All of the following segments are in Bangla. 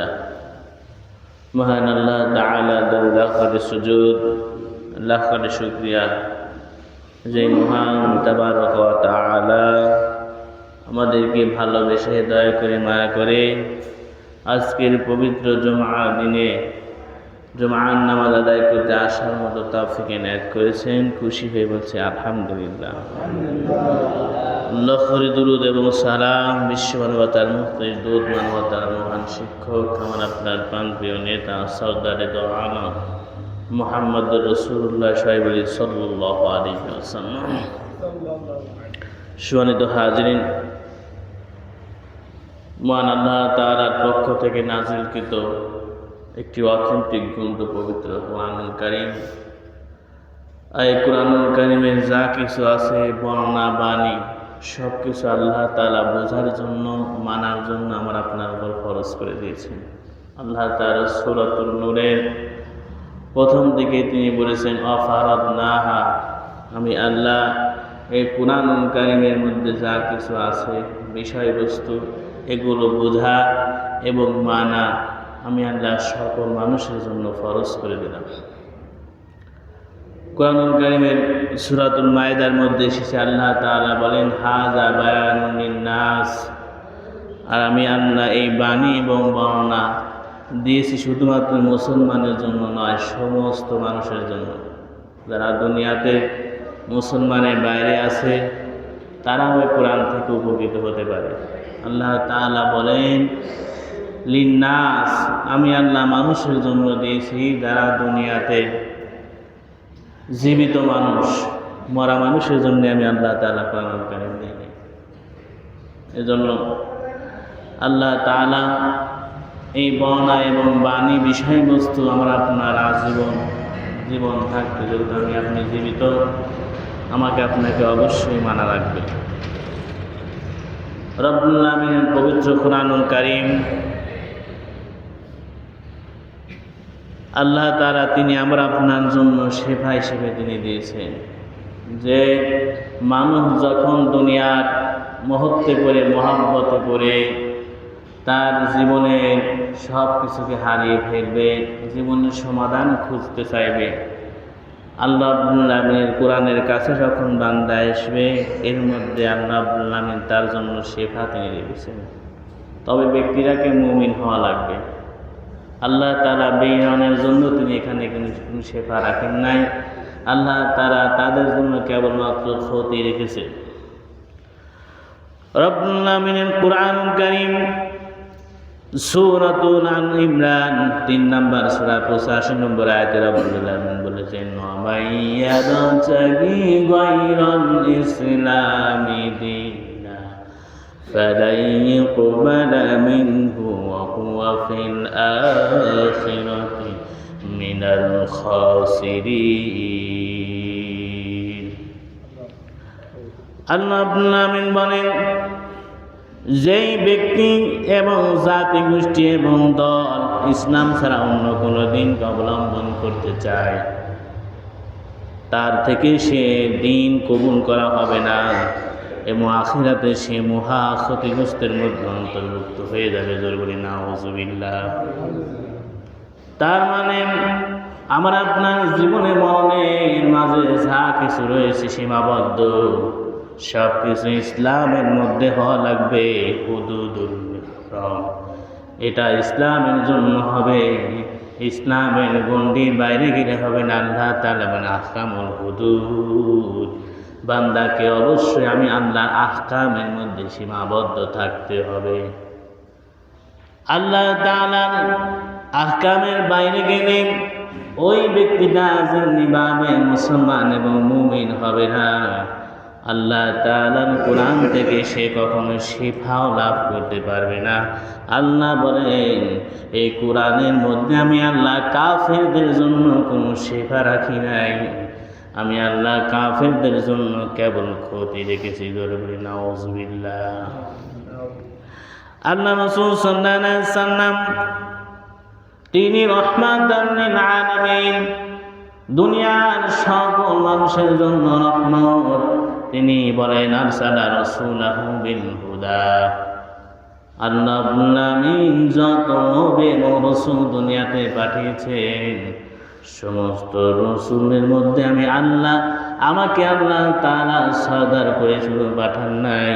আলহামদুলিল্লাহ। মহান আল্লাহ তাআলা দর লাখের সুজুদ লাখের শুকরিয়া। যে মহান তাবারক তাআলা আমাদেরকে ভালোবেসে দয়া করে, মায়া করে আজকের পবিত্র জমা দিনে জমার নামাজ আদায় করতে আসার মতো তাফিক এনায়ত করেছেন। খুশি হয়ে বলছে, আলহামদুলিল্লাহ। লক্ষরি দুরুদ এবং সালাম বিশ্ব মানবতার মুক্তি দুধ মানবতার মহান শিক্ষক, আমার আপনার প্রাণপ্রিয় নেতা, সর্দারে দো আলম মোহাম্মদ রসুল্লাহ সাহেব আলী সাল্লাহ আলী আসাল্লাম সুয়ানিত হাজরিন, মহান আল্লাহ তার পক্ষ থেকে নাজিলকৃত একটি অথেন্টিক গ্রন্থ পবিত্র কোরআনুল কারিম। এই কোরআনুল কারিমের যা কিছু আছে বর্ণনা, বাণী সব কিছু আল্লাহ তালা বোঝার জন্য, মানার জন্য আমার আপনার উপর খরচ করে দিয়েছেন আল্লাহ তার সুরাতুল নূরের প্রথম দিকে তিনি বলেছেন অফারদ নাহা আমি আল্লাহ এই কোরআনুল কারিমের মধ্যে যা কিছু আছে, বিষয়বস্তু, এগুলো বোঝা এবং মানা, আমি আল্লাহ সকল মানুষের জন্য ফরজ করে দিলাম। কোরআনুল কারিমের সুরাতুল মায়েদার মধ্যে এসেছে, আল্লাহ তাআলা বলেন হাজা নাস আর আমি আল্লাহ এই বাণী এবং বর্ণনা দিয়েছি শুধুমাত্র মুসলমানের জন্য নয়, সমস্ত মানুষের জন্য। যারা দুনিয়াতে মুসলমানের বাইরে আছে, তারাও ওই কোরআন থেকে উপকৃত হতে পারে। আল্লাহ তাআলা বলেন, লিন্নাস। আমি আল্লাহ মানুষের জন্য দিয়েছি, যারা দুনিয়াতে জীবিত মানুষ, মরা মানুষের জন্য আমি আল্লাহ তালা কোরআন কারিম দিই। এজন্য আল্লাহ তালা এই বর্ণা এবং বাণী বিষয়বস্তু আমার আপনার আজীবন জীবন থাকতে যেহেতু আমি আপনি জীবিত, আমাকে আপনাকে অবশ্যই মানা রাখবে রবুল্লা পবিত্র কোরআনুল কারিম আল্লাহ তারা তিনি আমরা আপনার জন্য শেফা হিসেবে তিনি দিয়েছেন। যে মানুষ যখন দুনিয়ার মহত্বে করে মহাব্বতে করে তার জীবনের সব কিছুকে হারিয়ে ফেলবে, জীবনের সমাধান খুঁজতে চাইবে। আল্লাহ আব্দুল্লামিনের কোরআনের কাছে যখন বান্দা আসবে, এর মধ্যে আল্লাহ আব্দুল্লামিন তার জন্য শেফা তিনি রেখেছেন তবে ব্যক্তিরাকে মুমিন হওয়া লাগবে। আল্লাহ তারা বেইমানের জন্য তিনি এখানে কোনো শেফা রাখেন নাই আল্লাহ তারা তাদের জন্য কেবলমাত্র ক্ষতি রেখেছে রব্বুল্লামিনের কোরআন করিম সূরাতুল আন ইমরান তিন নম্বর সূরা 85 নম্বর আয়াতে রব্বুল আলামিন বলেছেন মাইয়াদাতাগি গায়রাল ইসলামি দীনা فلن يقبل منه وهو في الآخرة من الخاسرين আল্লাহ আব্দুল্লামিন বলেন যেই ব্যক্তি এবং জাতি গোষ্ঠী এবং দল ইসলাম ছাড়া অন্য কোনো দিনকে অবলম্বন করতে চায় তার থেকে সে দিন কবুল করা হবে না এবং আখিরাতে সে মহা ক্ষতিগ্রস্তের মধ্যে অন্তর্ভুক্ত হয়ে যাবে, জোর বলি না হজুবিল্লা তার মানে আমার আপনার জীবনে মরণের মাঝে যা কিছু রয়েছে সীমাবদ্ধ সব কিছু ইসলামের মধ্যে হওয়া লাগবে এটা ইসলামের জন্য হবে, ইসলামের গণ্ডির বাইরে গেলে হবে না, আল্লাহ তালা মানে আহকামুল হুদুদ। বান্দাকে অবশ্যই আমি আল্লাহ আহকামের মধ্যে সীমাবদ্ধ থাকতে হবে। আল্লাহ তাআলার আহকামের বাইরে গেলে ওই ব্যক্তিটা যেমনিভাবে মুসলমান এবং মুমিন হবে না। আল্লাহ তাআলার কোরআন থেকে সে কখনো শিফাও লাভ করতে পারবে না। আল্লাহ বলেন, এই কোরআনের মধ্যে আমি আল্লাহ কাফেরদের জন্য কোনো শেফা রাখি নাই। আমি আল্লাহ কাফেরদের জন্য কেবল ক্ষতি রেখেছি গরবরি নাউজুবিল্লাহ। আল্লাহ রসুল সাল্লাম তিনি রহমান আলামিন, দুনিয়ার সকল মানুষের জন্য রহমত। তিনি বলেন, আরসালা রাসূলাহু বিল হুদা আল্লাহ যত এবং রসুল দুনিয়াতে পাঠিয়েছেন সমস্ত রসুলের মধ্যে আমি আল্লাহ, আমাকে আল্লাহ তারা সর্দার করে শুধু পাঠান নাই।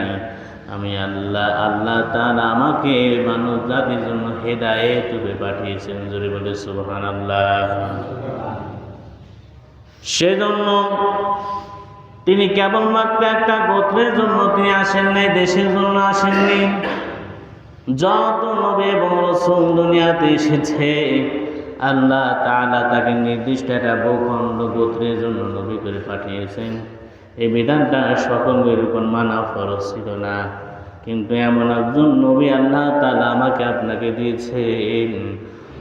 আমি আল্লাহ আল্লাহ তারা আমাকে মানুষ জাতির জন্য হেদায়ে রূপে পাঠিয়েছেন। জোরে বলে সুবহান আল্লাহ সেজন্য তিনি কেবলমাত্র একটা গোত্রের জন্য তিনি আসেননি দেশের জন্য আসেননি। যত নবী এবং রসুল দুনিয়াতে এসেছে আল্লাহ তাআলা তাকে নির্দিষ্ট একটা ভূখণ্ড গোত্রের জন্য নবী করে পাঠিয়েছেন। এই বিধানটা সকলের উপর মানা ফরজ ছিল না। কিন্তু এমন একজন নবী আল্লাহ তাআলা আমাকে আপনাকে দিয়েছেন।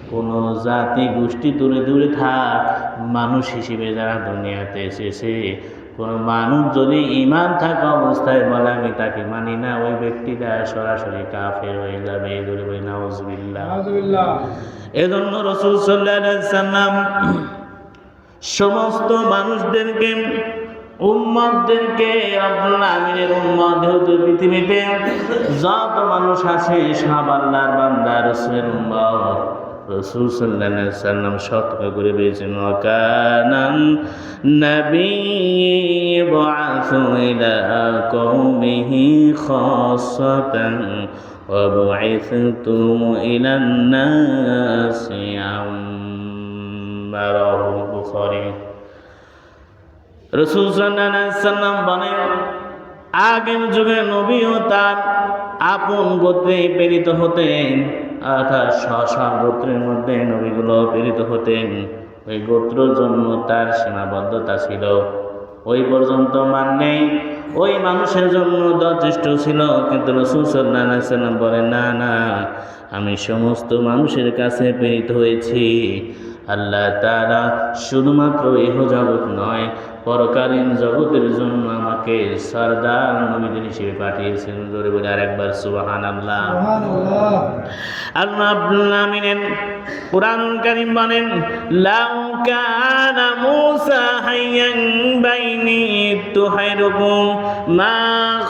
কোনো জাতি গোষ্ঠী দূরে দূরে থাক, মানুষ হিসেবে যারা দুনিয়াতে এসেছে কোনো মানুষ যদি ইমান থাকা অবস্থায় বলে আমি তাকে মানি না ওই ব্যক্তিটা সরাসরি কাফের হয়ে যাবে। এই ধরে বলি নাউজুবিল্লাহ। এজন্য রসুল সাল্লাম সমস্ত মানুষদেরকে উম্মতদেরকে আব্দুল্লাহ আমিনের উম্মত যেহেতু পৃথিবীতে যত মানুষ আছে সব আল্লাহর বান্দা রসুলের উম্মত। রসুল সাল্লাহ সাল্লাম সতর্ক করে পেয়েছেন ওয়াকানান নবী বাসু ইলা কওমিহি খাসাতান وبعثتم إلى الناس عمره البخاري রসুল সাল্লাম বলেন আগের যুগে নবীও তার আপন গোত্রে প্রেরিত হতেন অর্থাৎ স্ব গোত্রের মধ্যে নবীগুলো প্রেরিত হতেন। ওই গোত্রর জন্য তার সীমাবদ্ধতা ছিল। ওই পর্যন্ত মান নেই। ওই মানুষের জন্য যথেষ্ট ছিল। কিন্তু রসুল সাল্লাম বলেন, না না, আমি সমস্ত মানুষের কাছে প্রেরিত হয়েছি। আল্লাহ তারা শুধুমাত্র জগৎ নয় পরকালীন জগতের জন্য আমাকে সর্দার নবীদের হিসেবে পাঠিয়েছেন। জোরে বলে আরেকবার সুবাহান আল্লাহ আল্লাহ আব্দুল আমিনের কুরআনুল কারীম বলেন লাউ কানা মূসা হাইয়ান বাইনি তুহাইরুকুম মা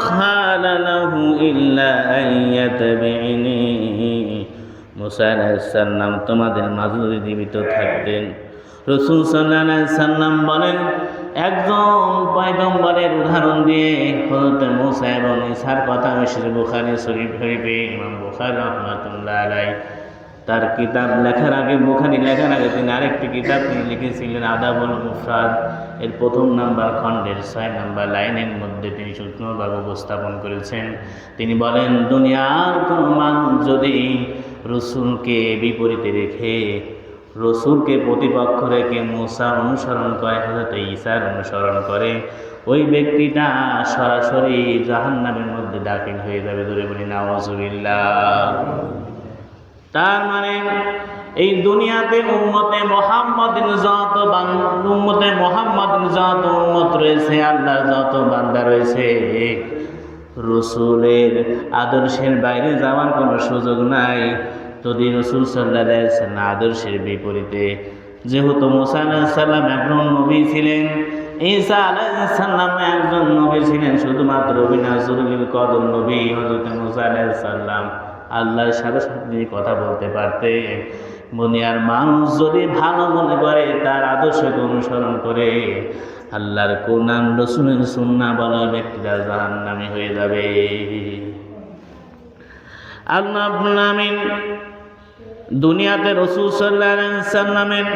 খালা লাহু ইল্লা আইয়াতাবিনি মুসা আলাইহিস সালাম তোমাদের মাঝে যদি জীবিত থাকতেন। রসুল সাল্লাহ সাল্লাম বলেন একজন পয়গম্বরের উদাহরণ দিয়ে হজরত মুসা এবং ইসার কথা এসেছে বুখারি শরীফ শরীফে ইমাম বুখারি রহমাতুল্লাহ আলাই তার কিতাব লেখার আগে, বুখারি লেখার আগে তিনি আরেকটি কিতাব তিনি লিখেছিলেন, আদাবুল মুফরাদ। এর প্রথম নাম্বার খণ্ডের ছয় নাম্বার লাইনের মধ্যে তিনি সূক্ষ্মভাবে উপস্থাপন করেছেন। তিনি বলেন, দুনিয়ার কোনো মানুষ যদি রসুলকে বিপরীতে রেখে রসুলকে প্রতিপক্ষ রেখে মুসা অনুসরণ করে হজরত ঈসার অনুসরণ করে। ওই ব্যক্তিটা সরাসরি জাহান্নামের মধ্যে দাখিল হয়ে যাবে ধরে বলি নওয়াজুবিল্লাহ তার মানে এই দুনিয়াতে উম্মতে মোহাম্মদিন যত উম্মতে মোহাম্মদিন যত উম্মত রয়েছে, আল্লাহর যত বান্দা রয়েছে, রসুলের আদর্শের বাইরে যাওয়ার কোনো সুযোগ নাই। যদি রসুল সাল্লাহ আদর্শের বিপরীতে, যেহেতু মোসা সাল্লাম একজন নবী ছিলেন, ঈসা আলাইসাল্লাম একজন নবী ছিলেন, শুধুমাত্র কদম নবী হজরত মুসা সাল্লাম আল্লাহর সাথে সাথে কথা বলতে পারতে দুনিয়ার মানুষ যদি ভালো মনে করে, তার আদর্শকে অনুসরণ করে, আল্লাহর কোরআন, রসুলের সুন্না বলা ব্যক্তিরা জাহান্নামী হয়ে যাবে। আল্লাহ আমিন দুনিয়াতে রসুল সাল্লাহ সাল্লামের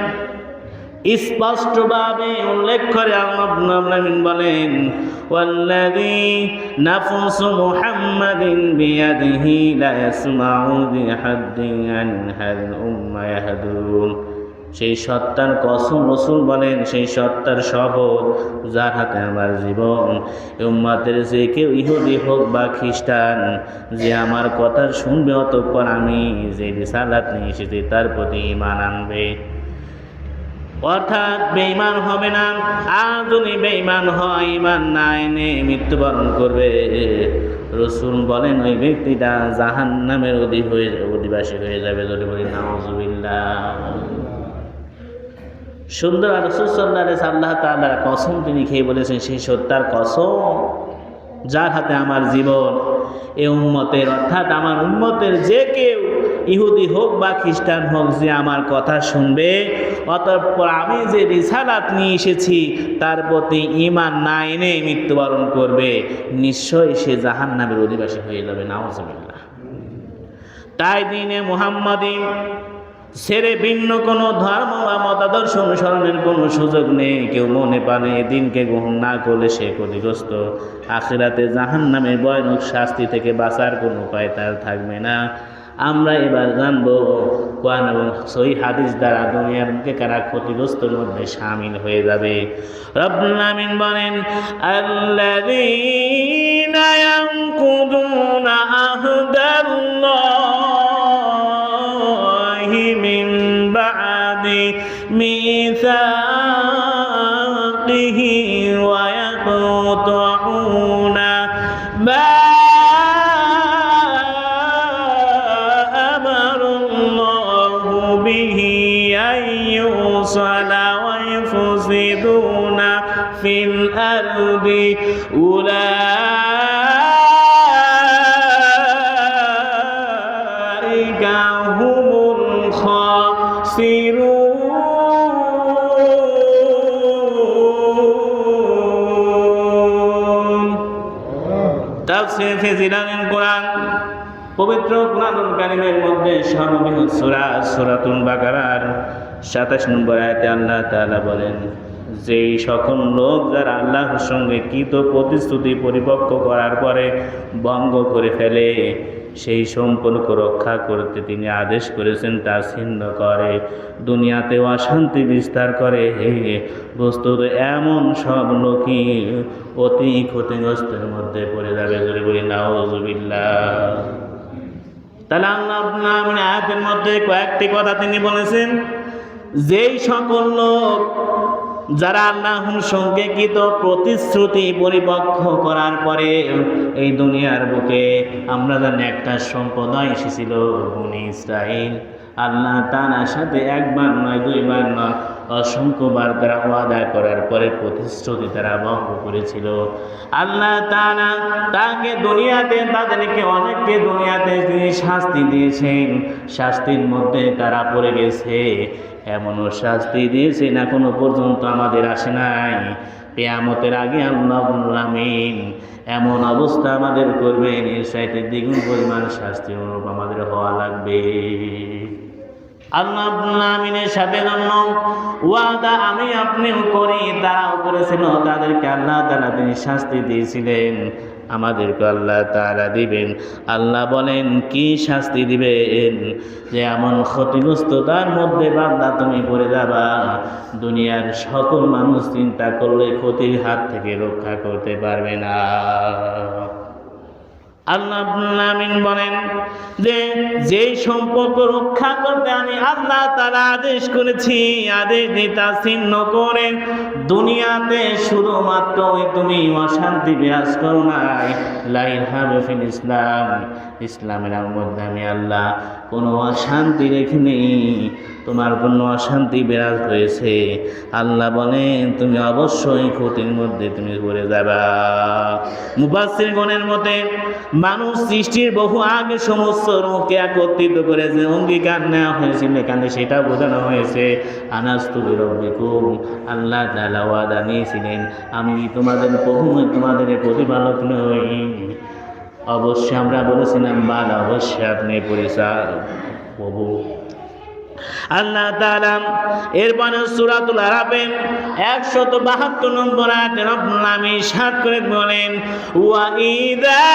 স্পষ্টভাবে উল্লেখ করে আল্লাহ আব্দুল আমিন বলেন والذي نفس محمد بيده لا يسمع بحد عن هذه الأمة يهدون সেই সত্তার কসম রসুল বলেন, সেই সত্তার শপথ যার হাতে আমার জীবন। উম্মাতের যে কেউ ইহুদি হোক বা খ্রিস্টান, যে আমার কথা শুনবে অতঃপর আমি যে রিসালাত নিয়ে এসেছি তার প্রতি ইমান আনবে। অর্থাৎ বেঈমান হবে না, আর যদি বেঈমান হয় ইমান না এনে মৃত্যুবরণ করবে। রসুল বলেন, ওই ব্যক্তিটা জাহান নামের অধি হয়ে অধিবাসী হয়ে যাবে যদি বলি সুন্দর আর রসুল সাল্লাহ আল্লাহ তাআলার কসম তিনি খেয়ে বলেছেন, সেই সত্যার কসম যার হাতে আমার জীবন, এ উম্মতের, অর্থাৎ আমার উম্মতের যে কেউ ইহুদি হোক বা খ্রিস্টান হোক যে আমার কথা শুনবে, অতঃপর আমি যে রিসালাত নিয়ে এসেছি তার প্রতি ইমান না এনে মৃত্যুবরণ করবে, নিশ্চয়ই সে জাহান নামের অধিবাসী হয়ে যাবে নাওজবিল্লাহ তাই দিনে মুহাম্মাদি ছেড়ে ভিন্ন কোনো ধর্ম বা মতাদর্শ অনুসরণের কোনো সুযোগ নেই। কেউ মনে পানে দিনকে গ্রহণ না করলে সে ক্ষতিগ্রস্ত। আখেরাতে জাহান নামের ভয়ানক শাস্তি থেকে বাঁচার কোনো উপায় তার থাকবে না। আমরা এবার জানব, কোরআন এবং সহি হাদিস দ্বারা দুনিয়ার মুখে কারা ক্ষতিগ্রস্তর মধ্যে সামিল হয়ে যাবে। রব্বুল বলেন, আল্লাযীনা ইয়ানকুদুনা আহদাল্লাহি with. তাফসীর ফিজিলানিল কোরআন। পবিত্র কোরআনুল কারিমের মধ্যে সর্ববৃহৎ সুরা সুরাতুন বাকারার 27 নম্বর আয়তে আল্লাহ তাআলা বলেন, যেই সকল লোক যারা আল্লাহর সঙ্গে কৃত প্রতিশ্রুতি পরিপক্ক করার পরে ভঙ্গ করে ফেলে সেই সম্পর্ক রক্ষা করতে তিনি আদেশ করেছেন, তা ছিন্ন করে। দুনিয়াতে অশান্তি বিস্তার করে। হে বস্তুত এমন সব লোকই অতি ক্ষতিগ্রস্তের মধ্যে পড়ে যাবে যদি বলি, নাউজুবিল্লাহ। তাহলে আল্লাহ আয়াতের মধ্যে কয়েকটি কথা তিনি বলেছেন, যেই সকল লোক যারা আল্লাহর সঙ্গে কৃত প্রতিশ্রুতি পরিপক্ষ করার পরে এই দুনিয়ার বুকে, আমরা জানি একটা সম্প্রদায় এসেছিল বনি আল্লাহ তার সাথে একবার নয়, দুইবার নয় অসংখ্যবার তারা ওয়াদা করার পরে প্রতিশ্রুতি তারা ভঙ্গ করেছিল। আল্লাহ তারা তাকে দুনিয়াতে, তাদেরকে অনেককে দুনিয়াতে তিনি শাস্তি দিয়েছেন, শাস্তির মধ্যে তারা পড়ে গেছে। এমনও শাস্তি দিয়েছেন এখনও পর্যন্ত আমাদের আসে নাই। পেয়ামতের আগে আল্লাহ আমিন এমন অবস্থা আমাদের করবেন, এর সাইতে দ্বিগুণ পরিমাণ শাস্তি অনুরূপ আমাদের হওয়া লাগবে। আল্লাহ আমিনের সাথে জন্য ওয়াদা আমি আপনিও করি। তারাও করেছিল তাদেরকে আল্লাহ তারা তিনি শাস্তি দিয়েছিলেন। আমাদেরকে আল্লাহ তারা দিবেন। আল্লাহ বলেন, কি শাস্তি দিবেন? যে এমন ক্ষতিগ্রস্ততার মধ্যে বান্দা তুমি পড়ে যাবা। দুনিয়ার সকল মানুষ চিন্তা করলে ক্ষতির হাত থেকে রক্ষা করতে পারবে না। আল্লাহ আমিন বলেন যে, যেই সম্পর্ক রক্ষা করতে আমি আল্লাহ তারা আদেশ করেছি, আদেশ দিতা ছিন্ন করে দুনিয়াতে শুধুমাত্র তুমি অশান্তি বিরাজ করো নাই। লাইন ইসলাম। ইসলামের মধ্যে আমি আল্লাহ, কোনো অশান্তি রেখে নেই তোমার কোনো অশান্তি বিরাজ হয়েছে আল্লাহ বলেন, তুমি অবশ্যই ক্ষতির মধ্যে তুমি পড়ে যাবা। মুবাসির গণের মতে, মানুষ সৃষ্টির বহু আগে সমস্ত রোগকে একত্রিত করে যে অঙ্গীকার নেওয়া হয়েছিল এখানে সেটা বোঝানো হয়েছে। আনাস তুমি রব্বিকুম আল্লাহ তাআলা ওয়াদা নিয়েছিলেন, আমি তোমাদের বহু তোমাদের প্রতিপালক নই। অবশ্যই আমরা বলেছিলাম, বাল অবশ্যই আপনি পরিচয় প্রভু। আল্লাহ তাআলা এরপরে সূরাতুল আরাফে বাহাত্তর নম্বর আয়াতে নামে সাত করে বলেন, ওয়া ইদা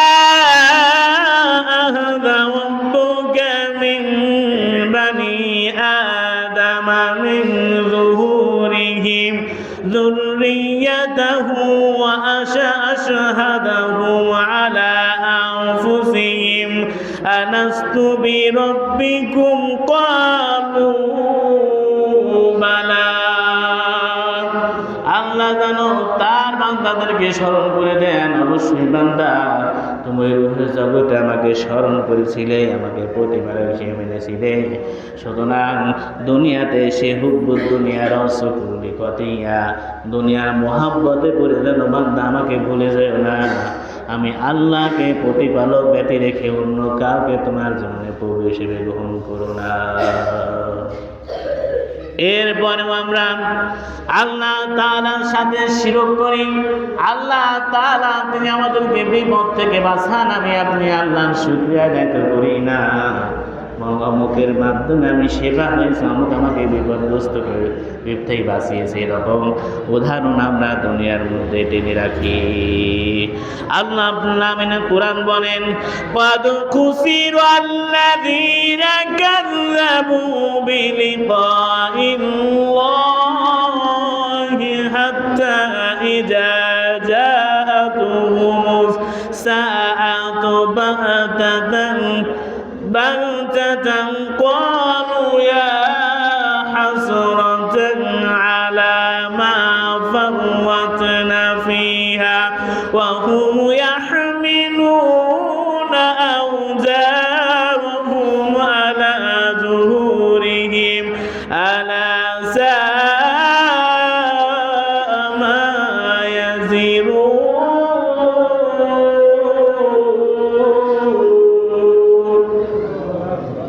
আহাদা রাব্বুকা মিন বানি আদম মিন যুহুরিহিম, যুররিয়াতাহু ওয়া আশা আশহাদাহু আলা ألست بربكم قالوا بلى আল্লাহ জানো তার বান্দাদেরকে স্মরণ করে দেন অবশ্যই বান্দা তুমি রুহের জগতে আমাকে স্মরণ করেছিলে আমাকে প্রতিবার সে মেনেছিলে সুতরাং দুনিয়াতে সে হুব্বুদ দুনিয়ার অসুকুলি কতিয়া দুনিয়ার মোহাব্বতে পড়ে যেন বান্দা আমাকে ভুলে যায় না আমি আল্লাহকে প্রতিপালক ব্যতি রেখে অন্য কাউকে তোমার জন্য প্রভু হিসেবে গ্রহণ করো না। এরপরেও আমরা আল্লাহ তালার সাথে শিরক করি। আল্লাহ তালা তিনি আমাদেরকে বিপদ থেকে বাঁচান, আমি আপনি আল্লাহর শুক্রিয়া দায়িত্ব করি না। বাবা মাধ্যমে আমি সেবা হয়েছে অমুক আমাকে বিপদগ্রস্ত করে বিপথেই বাঁচিয়েছে এরকম। উদাহরণ আমরা দুনিয়ার মধ্যে টেনে রাখি। আল্লাহ নামেন কোরআন বলেন পদ খুশির আল্লাহ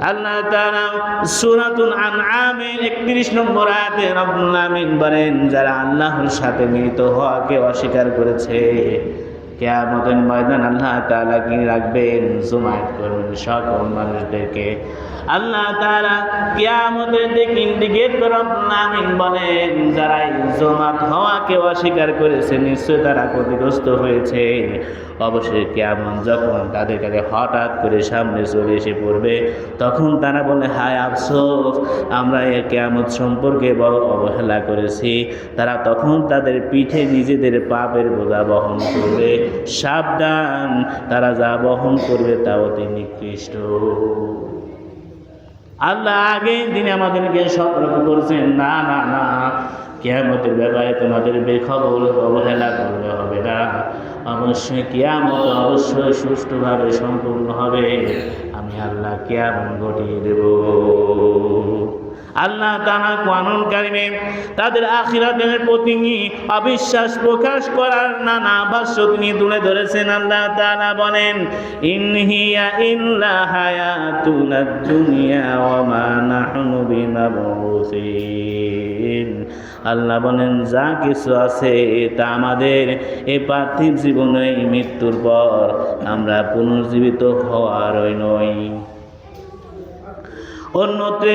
আল্লাহ তাআলা সূরাতুল আনআমের 31 নম্বর আয়াতে রব্বুল আমিন বলেন, যারা আল্লাহর সাথে মিলিত হওয়াকে অস্বীকার করেছে কেয়ামতের ময়দান আল্লাহ তাআলা কি রাখবেন? জুমায়ত করবেন সকল মানুষদেরকে। আল্লাহ তাআলা কিয়ামতের দিকে ইন্ডিকেট করে রব্বুল আমিন বলেন, যারা জমাত হওয়াকে অস্বীকার করেছে নিশ্চয় তারা ক্ষতিগ্রস্ত হয়েছে। অবশ্যই কেমন যখন তাদের কাছে হঠাৎ করে সামনে চলে এসে পড়বে, তখন তারা বলে, হায় আফসোস, আমরা এ কেয়ামত সম্পর্কে বড় অবহেলা করেছি। তারা তখন তাদের পিঠে নিজেদের পাপের বোঝা বহন করবে। সাবধান, তারা যা বহন করবে তা অতি নিকৃষ্ট আল্লাহ আগে দিনে আমাদেরকে সতর্ক করছেন, না না না, কেয়ামতের ব্যাপারে তোমাদের বেখবর অবহেলা করলে হবে না। অবশ্যই কেয়ামত অবশ্যই সুষ্ঠুভাবে সম্পূর্ণ হবে। আমি আল্লাহ কেয়ামত ঘটিয়ে দেব। আল্লাহ তারা কোয়ানুল কারিমে তাদের আখিরাতের প্রতি অবিশ্বাস প্রকাশ করার নানা ভাষ্য তিনি তুলে ধরেছেন। আল্লাহ তাআলা বলেন, ইনহিয়া ইল্লা হায়াতুনা দুনিয়া ওয়া মা নাহনু বিমাবুসিন আল্লাহ বলেন, যা কিছু আছে তা আমাদের এই পার্থিব জীবনে মৃত্যুর পর আমরা পুনর্জীবিত হওয়ারই নই। অন্যত্রে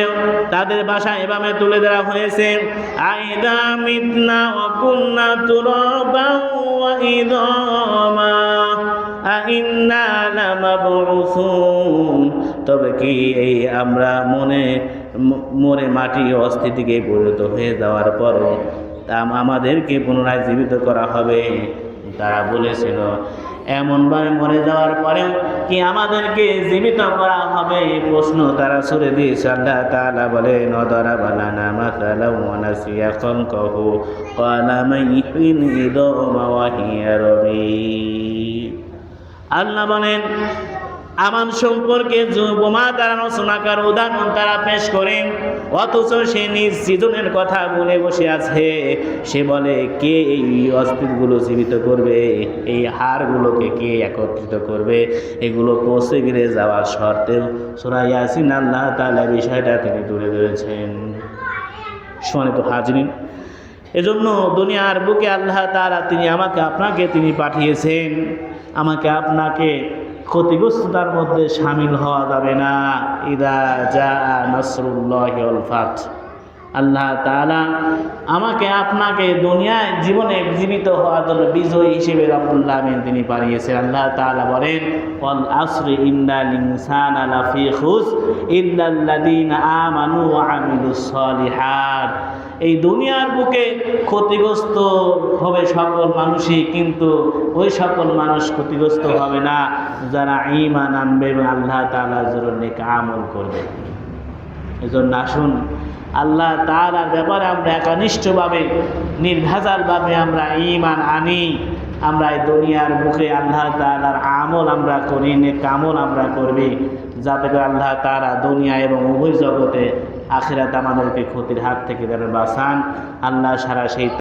তাদের ভাষা এভাবে তুলে দেওয়া হয়েছে। আইদা মিতনা অকুন্না তুরবা ইদামা। তবে কি এই আমরা মনে মরে মাটি অস্থিতিকে পরিণত হয়ে যাওয়ার পরও তা আমাদেরকে পুনরায় জীবিত করা হবে। তারা বলেছিল এমনভাবে মরে যাওয়ার পরেও কি আমাদেরকে জীবিত করা হবে? এই প্রশ্ন তারা ছুড়ে দিয়েছে। আল্লাহ তালা বলে নদরা বলা মাতালা ওয়ানাসিয়া খলকহু ক্বালা মান ইহয়িল ইদামা ওয়া হিয়া রমীম আল্লাহ বলেন আমার সম্পর্কে বোমা তারা রচনাকার উদাহরণ তারা পেশ করেন অথচ সে নিজ সৃজনের কথা বলে বসে আছে। সে বলে, কে এই অস্থিরগুলো জীবিত করবে? এই হাড়গুলোকে কে একত্রিত করবে? এগুলো পৌঁছে গিয়ে যাওয়ার শর্তেও সোরা ইয়াসিন আল্লাহ তাআলা বিষয়টা তিনি তুলে ধরেছেন। সম্মানিত হাজরিন, এজন্য দুনিয়ার বুকে আল্লাহ তাআলা তিনি আমাকে, আপনাকে তিনি পাঠিয়েছেন। আমাকে আপনাকে ক্ষতিগ্রস্ততার মধ্যে সামিল হওয়া যাবে না। ইদা যা নাসরুল্লাহ ফাত। আল্লাহ তাআলা আমাকে আপনাকে দুনিয়ায় জীবনে জীবিত হওয়ার জন্য বিজয়ী হিসেবে রব্বুল্লাহ তিনি পাঠিয়েছেন আল্লাহ তাআলা বলেন, ওয়াল আসরি ইন্নাল ইনসানা লাফি খুস ইল্লাল্লাযীনা আমানু ওয়া আমিলুস এই দুনিয়ার বুকে ক্ষতিগ্রস্ত হবে সকল মানুষই, কিন্তু ওই সকল মানুষ ক্ষতিগ্রস্ত হবে না। যারা ঈমান আনবে আল্লাহ তাআলার জন্য আমল করবে। এজন্য আসুন, আল্লাহ তাআলার ব্যাপারে আমরা একনিষ্ঠভাবে, নির্ভেজালভাবে আমরা ঈমান আনি। আমরা এই দুনিয়ার মুখে আল্লাহ তাআলার আমল আমরা করি, নেক আমল আমরা করবি, যাতে করে আল্লাহ তাআলা দুনিয়া এবং উভয় জগতে আখিরাত আমাদেরকে ক্ষতির হাত থেকে যেন বাঁচান। আল্লাহ সারা সেই